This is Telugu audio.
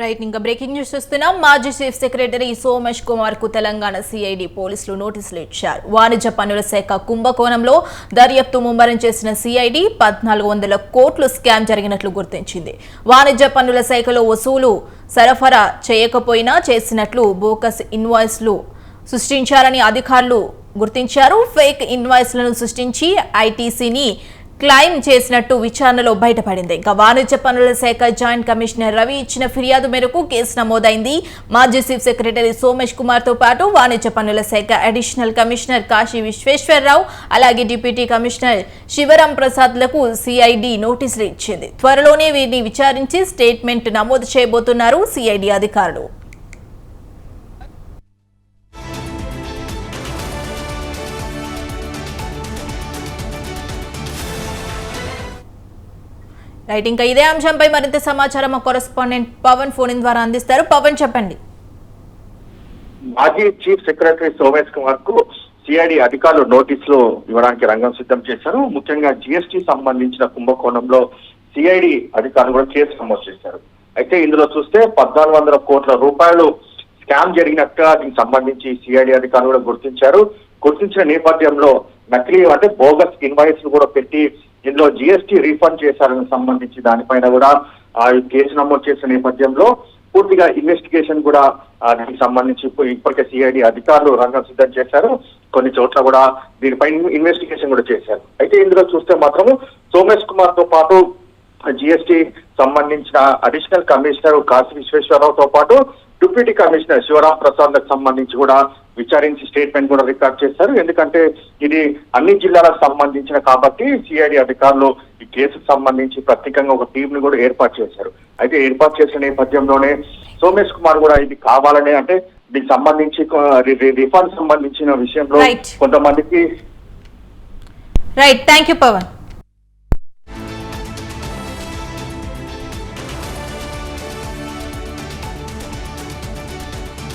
రైట్ ఇంకా బ్రేకింగ్ న్యూస్ చూస్తున్నాం. మాజీ చీఫ్ సెక్రటరీ సోమేష్ కుమార్కు తెలంగాణ సిఐడి పోలీసులు నోటీసులు ఇచ్చారు. వాణిజ్య పన్నుల శాఖ కుంభకోణంలో దర్యాప్తు ముమ్మరం చేసిన సిఐడి పద్నాలుగు వందల కోట్లు స్కామ్ జరిగినట్లు గుర్తించింది. వాణిజ్య పన్నుల శాఖలో వసూలు సరఫరా చేయకపోయినా చేసినట్లు బోకస్ ఇన్వాయిస్లు సృష్టించారని అధికారులు గుర్తించారు. ఫేక్ ఇన్వాయిస్లను సృష్టించి ఐటీసీని క్లైమ్ చేసినట్టు విచారణలో బయటపడింది. ఇంకా వాణిజ్య పన్నుల శాఖ జాయింట్ కమిషనర్ రవి ఇచ్చిన ఫిర్యాదు మేరకు కేసు నమోదైంది. మాజీ చీఫ్ సెక్రటరీ సోమేష్ కుమార్తో పాటు వాణిజ్య పన్నుల శాఖ అడిషనల్ కమిషనర్ కాశీ విశ్వేశ్వరరావు అలాగే డిప్యూటీ కమిషనర్ శివరాం ప్రసాద్లకు సిఐడి నోటీసులు ఇచ్చింది. త్వరలోనే వీరిని విచారించి స్టేట్మెంట్ నమోదు చేయబోతున్నారు సిఐడి అధికారులు. రైట్ ఇంకా ఇదే అంశంపై మరింత సమాచారం మా కొరస్పాండెంట్ పవన్ ఫోన్ ఇన్ ద్వారా అందిస్తారు. పవన్ చెప్పండి. మాజీ చీఫ్ సెక్రటరీ సోమేష్ కుమార్కు సిఐడి అధికారులు నోటీసులు ఇవ్వడానికి రంగం సిద్ధం చేశారు. ముఖ్యంగా జిఎస్టీ సంబంధించిన కుంభకోణంలో సిఐడి అధికారులు కూడా కేసు నమోదు చేశారు. అయితే ఇందులో చూస్తే పద్నాలుగు వందల కోట్ల రూపాయలు స్కామ్ జరిగినట్టుగా దీనికి సంబంధించి సిఐడి అధికారులు కూడా గుర్తించారు. గుర్తించిన నేపథ్యంలో నకిలీ అంటే బోగస్ ఇన్వాయిస్ కూడా పెట్టి ఇందులో జిఎస్టీ రీఫండ్ చేశారని సంబంధించి దానిపైన కూడా ఆ కేసు నమోదు చేసిన నేపథ్యంలో పూర్తిగా ఇన్వెస్టిగేషన్ కూడా దీనికి సంబంధించి ఇప్పటికే సిఐడి అధికారులు రంగం సిద్ధం చేశారు. కొన్ని చోట్ల కూడా దీనిపై ఇన్వెస్టిగేషన్ కూడా చేశారు. అయితే ఇందులో చూస్తే మాత్రము సోమేష్ కుమార్తో పాటు జిఎస్టీ సంబంధించిన అడిషనల్ కమిషనర్ కాశీ విశ్వేశ్వరరావుతో పాటు డిప్యూటీ కమిషనర్ శివరాం ప్రసాద్ సంబంధించి కూడా విచారించి స్టేట్మెంట్ కూడా రికార్డ్ చేశారు. ఎందుకంటే ఇది అన్ని జిల్లాలకు సంబంధించిన కాబట్టి సిఐడి అధికారులు ఈ కేసుకు సంబంధించి ప్రత్యేకంగా ఒక టీం ని కూడా ఏర్పాటు చేశారు. అయితే ఏర్పాటు చేసిన నేపథ్యంలోనే సోమేష్ కుమార్ కూడా ఇది కావాలనే అంటే దీనికి సంబంధించి రిఫండ్ సంబంధించిన విషయంలో. కొంతమందికి రైట్ థ్యాంక్ యూ పవన్